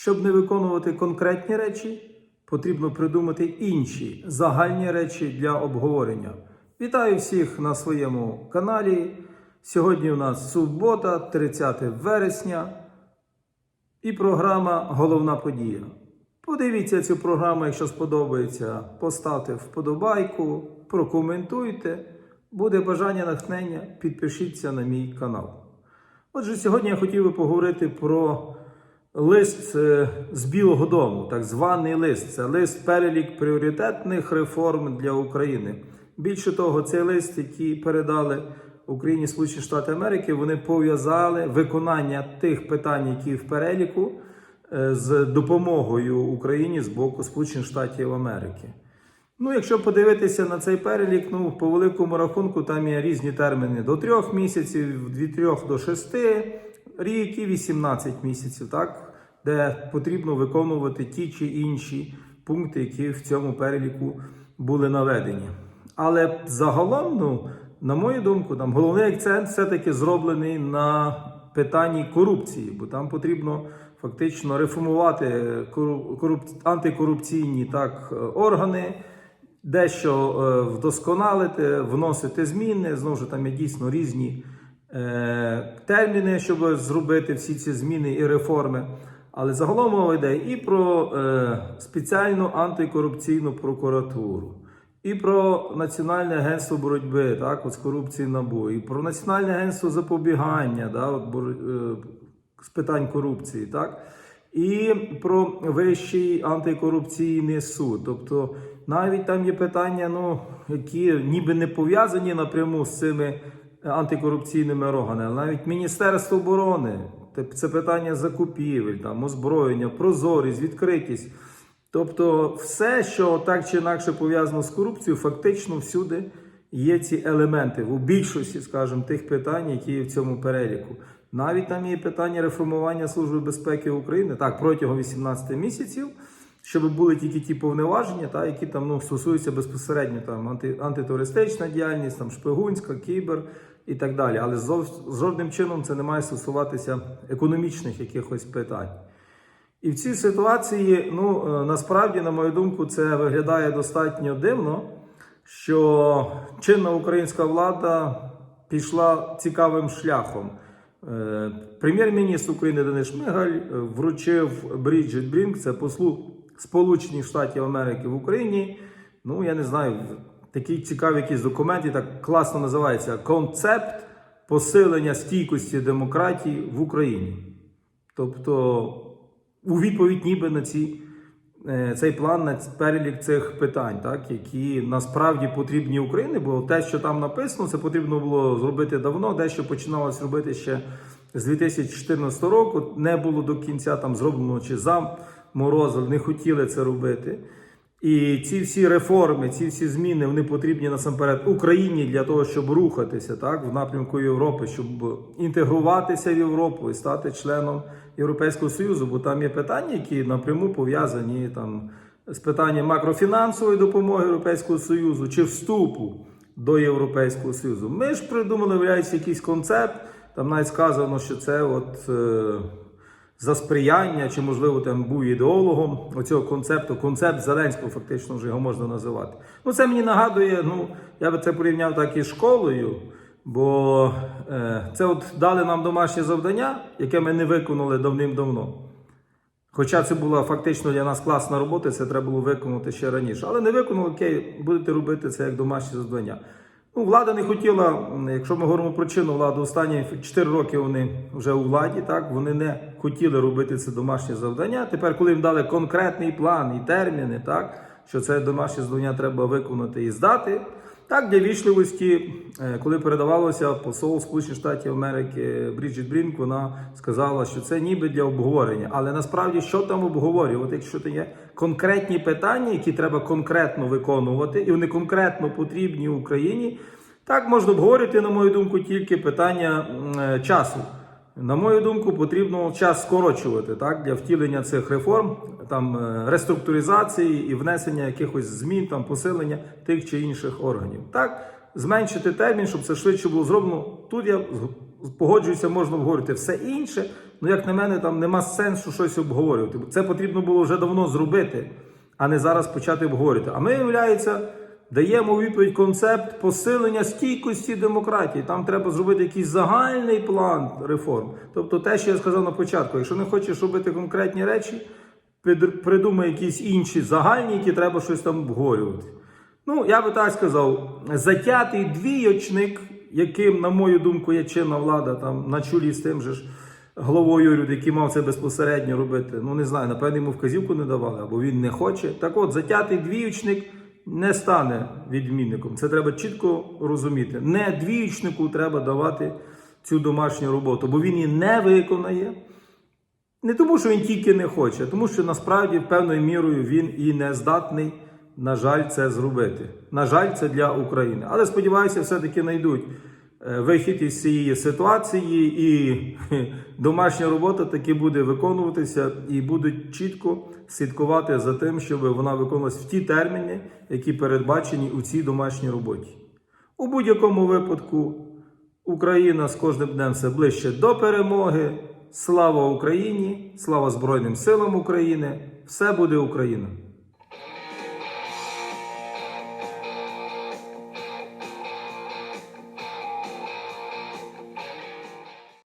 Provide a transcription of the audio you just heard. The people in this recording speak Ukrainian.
Щоб не виконувати конкретні речі, потрібно придумати інші загальні речі для обговорення. Вітаю всіх на своєму каналі. Сьогодні у нас субота, 30 вересня, і програма Головна подія. Подивіться цю програму, якщо сподобається, поставте вподобайку, прокоментуйте. Буде бажання натхнення, підпишіться на мій канал. Отже, сьогодні я хотів би поговорити про лист е, з Білого Дому, так званий лист. Це лист перелік пріоритетних реформ для України. Більше того, цей лист, який передали Україні Сполучені Штати Америки, вони пов'язали виконання тих питань, які в переліку, е, з допомогою Україні з боку Сполучених Штатів Америки. Ну, якщо подивитися на цей перелік, ну по великому рахунку там є різні терміни до трьох місяців, від трьох до шести, рік і 18 місяців, так, де потрібно виконувати ті чи інші пункти, які в цьому переліку були наведені. Але загалом, ну, на мою думку, там головний акцент все-таки зроблений на питанні корупції, бо там потрібно фактично реформувати кору- корупці- антикорупційні так, органи дещо е, вдосконалити, вносити зміни. Знову ж там є дійсно різні е, терміни, щоб зробити всі ці зміни і реформи. Але загалом мова йде і про е, спеціальну антикорупційну прокуратуру, і про Національне агентство боротьби так, от з корупцією НАБУ, і про Національне агентство запобігання да, от, бор- е, з питань корупції, так? і про Вищий антикорупційний суд. Тобто навіть там є питання, ну, які ніби не пов'язані напряму з цими антикорупційними органами, навіть Міністерство оборони, це питання закупівель, там, озброєння, прозорість, відкритість. Тобто, все, що так чи інакше пов'язано з корупцією, фактично всюди є ці елементи у більшості, скажімо, тих питань, які є в цьому переліку. Навіть там є питання реформування Служби безпеки України так протягом 18 місяців, щоб були тільки ті повноваження, та, які там ну, стосуються безпосередньо там анти, антитерористична діяльність, там шпигунська, кібер і так далі. Але жодним чином це не має стосуватися економічних якихось питань. І в цій ситуації, ну е, насправді, на мою думку, це виглядає достатньо дивно, що чинна українська влада пішла цікавим шляхом. Е, Прем'єр-міністр України Денис Шмигаль е, вручив Бріджит Брінк, це послу Сполучених Штатів Америки в Україні. Ну, я не знаю, такий цікавий якийсь документ, і так класно називається Концепт посилення стійкості демократії в Україні. Тобто, у відповідь ніби на ці, е, цей план, на перелік цих питань, так, які насправді потрібні Україні, бо те, що там написано, це потрібно було зробити давно, дещо починалось робити ще з 2014 року, не було до кінця там зроблено чи заморозили, не хотіли це робити. І ці всі реформи, ці всі зміни вони потрібні насамперед Україні для того, щоб рухатися так в напрямку Європи, щоб інтегруватися в Європу і стати членом Європейського Союзу, бо там є питання, які напряму пов'язані там з питанням макрофінансової допомоги Європейського Союзу чи вступу до Європейського Союзу. Ми ж придумали виявляється, якийсь концепт. Там навіть сказано, що це от. Е, за сприяння, чи, можливо, там був ідеологом оцього концепту. Концепт Зеленського, фактично вже його можна називати. Ну, це мені нагадує, ну, я би це порівняв так із школою, бо е, це от дали нам домашнє завдання, яке ми не виконали давним-давно. Хоча це була фактично для нас класна робота, це треба було виконати ще раніше. Але не виконали, окей, будете робити це як домашнє завдання. Ну, влада не хотіла, якщо ми говоримо про чинну владу, останні 4 роки вони вже у владі, так вони не хотіли робити це домашнє завдання. Тепер, коли їм дали конкретний план і терміни, так що це домашнє завдання треба виконати і здати. Так, для вічливості, е, коли передавалося посол Сполучених Штатів Америки Бріджит Брінк, вона сказала, що це ніби для обговорення. Але насправді що там обговорювати, якщо є конкретні питання, які треба конкретно виконувати, і вони конкретно потрібні Україні, так можна обговорювати, на мою думку, тільки питання е, часу. На мою думку, потрібно час скорочувати так, для втілення цих реформ, там е, реструктуризації і внесення якихось змін, там посилення тих чи інших органів. Так, зменшити термін, щоб це швидше було зроблено. Тут я погоджуюся, можна обговорити все інше. Ну, як на мене, там нема сенсу щось обговорювати. Це потрібно було вже давно зробити, а не зараз почати обговорювати. А ми, виявляється, даємо відповідь концепт посилення стійкості демократії. Там треба зробити якийсь загальний план реформ. Тобто, те, що я сказав на початку, якщо не хочеш робити конкретні речі, придумай якісь інші загальні, які треба щось там обговорювати. Ну, я би так сказав, затятий двійочник, яким, на мою думку, є чинна влада там на чолі з тим же ж головою уряду, який мав це безпосередньо робити. Ну не знаю, напевно, йому вказівку не давали, або він не хоче. Так от, затятий двіючник не стане відмінником. Це треба чітко розуміти. Не двічнику треба давати цю домашню роботу, бо він її не виконає. Не тому, що він тільки не хоче, а тому що насправді певною мірою він і не здатний, на жаль, це зробити. На жаль, це для України. Але сподіваюся, все-таки знайдуть вихід із цієї ситуації, і домашня робота таки буде виконуватися і будуть чітко слідкувати за тим, щоб вона виконувалась в ті терміни, які передбачені у цій домашній роботі. У будь-якому випадку Україна з кожним днем все ближче до перемоги. Слава Україні! Слава Збройним силам України! Все буде Україна!